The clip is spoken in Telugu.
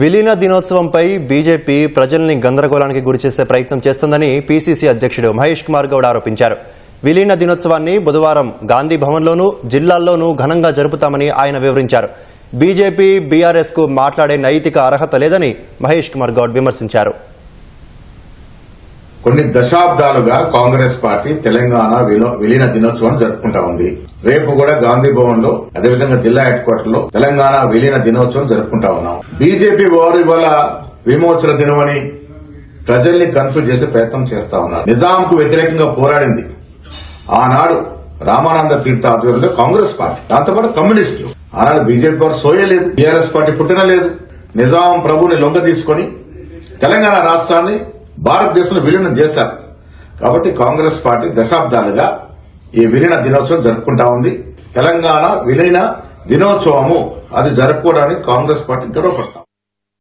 విలీన దినోత్సవంపై బీజేపీ ప్రజల్ని గందరగోళానికి గురిచేసే ప్రయత్నం చేస్తుందని పీసీసీ అధ్యక్షుడు మహేష్ కుమార్ గౌడ్ ఆరోపించారు. విలీన దినోత్సవాన్ని బుధవారం గాంధీ భవన్లోనూ జిల్లాల్లోనూ ఘనంగా జరుపుతామని ఆయన వివరించారు. బీజేపీ బీఆర్ఎస్కు మాట్లాడే నైతిక అర్హత లేదని మహేష్ కుమార్ గౌడ్ విమర్శించారు. కొన్ని దశాబ్దాలుగా కాంగ్రెస్ పార్టీ తెలంగాణ విలీన దినోత్సవం జరుపుకుంటా ఉంది. రేపు కూడా గాంధీ భవన్లో అదేవిధంగా జిల్లా హెడ్ క్వార్టర్లో తెలంగాణ విలీన దినోత్సవం జరుపుకుంటా ఉన్నాం. బీజేపీ వారు ఇవాళ విమోచన దినమని ప్రజల్ని కన్ఫ్యూజ్ చేసే ప్రయత్నం చేస్తా ఉన్నారు. నిజాంకు వ్యతిరేకంగా పోరాడింది ఆనాడు రామానంద తీర్థ ఆధ్వర్యంలో కాంగ్రెస్ పార్టీ. దాంతోపాటు కమ్యూనిస్టులు. ఆనాడు బీజేపీ వారు సోయలేదు టీఆర్ఎస్ పార్టీ పుట్టినలేదు నిజాం ప్రభుని లొంగ తీసుకొని తెలంగాణ రాష్ట్రాన్ని భారతదేశంలో విలీనం చేశారు. కాబట్టి కాంగ్రెస్ పార్టీ దశాబ్దాలుగా ఈ విలీన దినోత్సవం జరుపుకుంటా ఉంది. తెలంగాణ విలీన దినోత్సవము. అది జరుపుకోవడానికి కాంగ్రెస్ పార్టీ గర్వపడతాం.